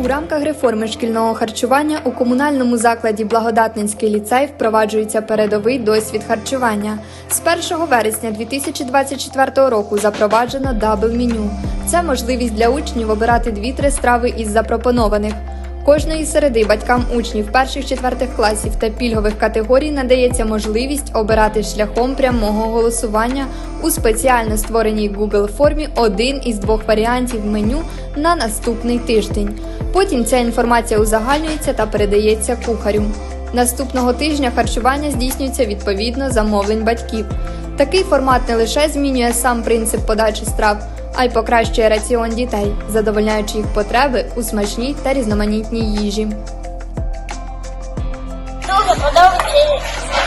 У рамках реформи шкільного харчування у комунальному закладі Благодатницький ліцей впроваджується передовий досвід харчування. З 1 вересня 2024 року запроваджено дабл меню. Це можливість для учнів обирати 2-3 страви із запропонованих. Кожної середи батькам учнів перших четвертих класів та пільгових категорій надається можливість обирати шляхом прямого голосування у спеціально створеній Google формі один із двох варіантів меню на наступний тиждень. Потім ця інформація узагальнюється та передається кухарю. Наступного тижня харчування здійснюється відповідно замовлень батьків. Такий формат не лише змінює сам принцип подачі страв, а й покращує раціон дітей, задовольняючи їх потреби у смачній та різноманітній їжі. Дуже подобається,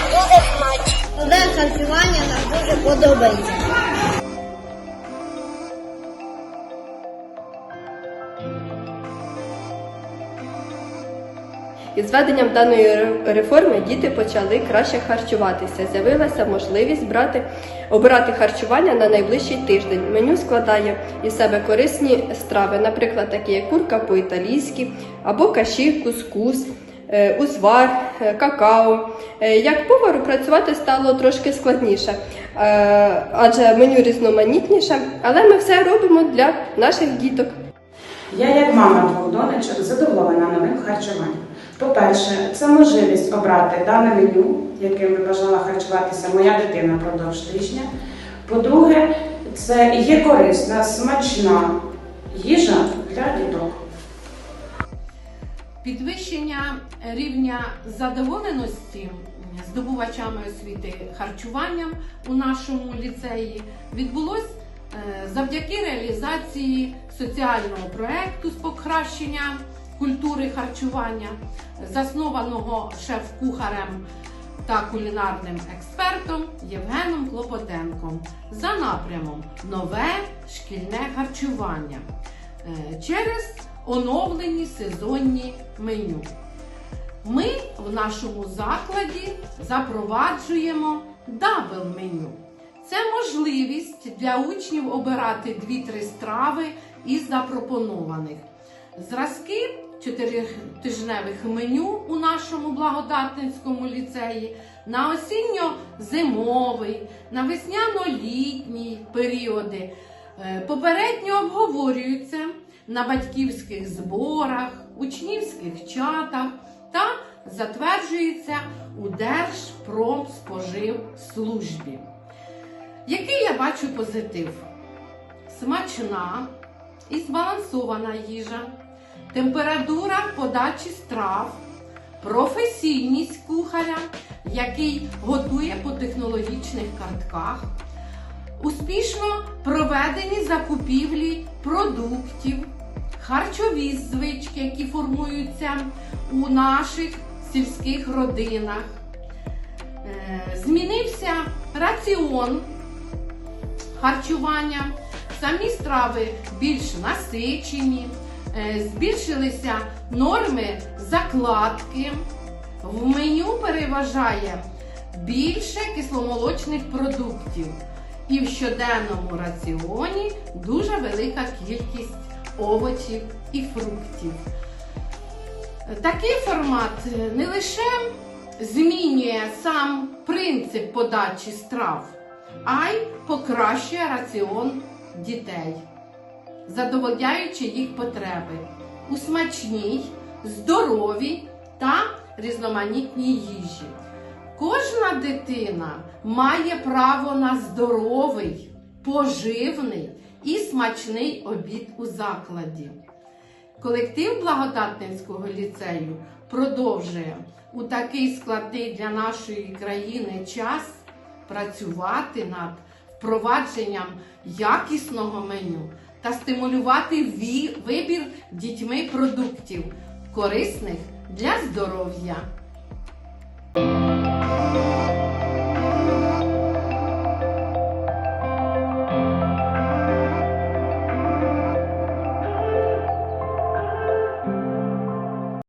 дуже смачно. Нове харчування нам дуже подобається. Із введенням даної реформи діти почали краще харчуватися. З'явилася можливість брати, обирати харчування на найближчий тиждень. Меню складає із себе корисні страви, наприклад, такі як курка по-італійськи, або каші, кускус, е, узвар, е, какао. Е, Як повару працювати стало трошки складніше, адже меню різноманітніше, але ми все робимо для наших діток. Я, як мама двох донечок, задоволена новим харчуванням. По-перше, це можливість обрати дане меню, яким би бажала харчуватися моя дитина впродовж тижня. По-друге, це є корисна, смачна їжа для діток. Підвищення рівня задоволеності здобувачами освіти харчуванням у нашому ліцеї відбулось е, завдяки реалізації соціального проекту з покращення культури харчування, заснованого шеф-кухарем та кулінарним експертом Євгеном Клопотенком за напрямом Нове шкільне харчування е, через оновлені сезонні меню. Ми в нашому закладі запроваджуємо дабл меню. Це можливість для учнів обирати 2-3 страви із запропонованих. Зразки чотиритижневих меню у нашому благодатницькому ліцеї на осінньо-зимовий, на весняно-літній періоди е, попередньо обговорюються на батьківських зборах, учнівських чатах та затверджується у Держпромспоживслужбі. Який я бачу позитив? Смачна і збалансована їжа, температура подачі страв, професійність кухаря, який готує по технологічних картках, успішно проведені закупівлі продуктів, харчові звички, які формуються у наших сільських родинах. Е, Змінився раціон харчування, самі страви більш насичені, збільшилися норми закладки. В меню переважає більше кисломолочних продуктів. І в щоденному раціоні дуже велика кількість овочів і фруктів. Такий формат е, не лише змінює сам принцип подачі страв, а й покращує раціон дітей, задовольняючи їх потреби у смачній, здоровій та різноманітній їжі. Кожна дитина має право на здоровий, поживний і смачний обід у закладі. Колектив Благодатницького ліцею продовжує у такий складний для нашої країни час працювати над впровадженням якісного меню та стимулювати ві- вибір дітьми продуктів, корисних для здоров'я.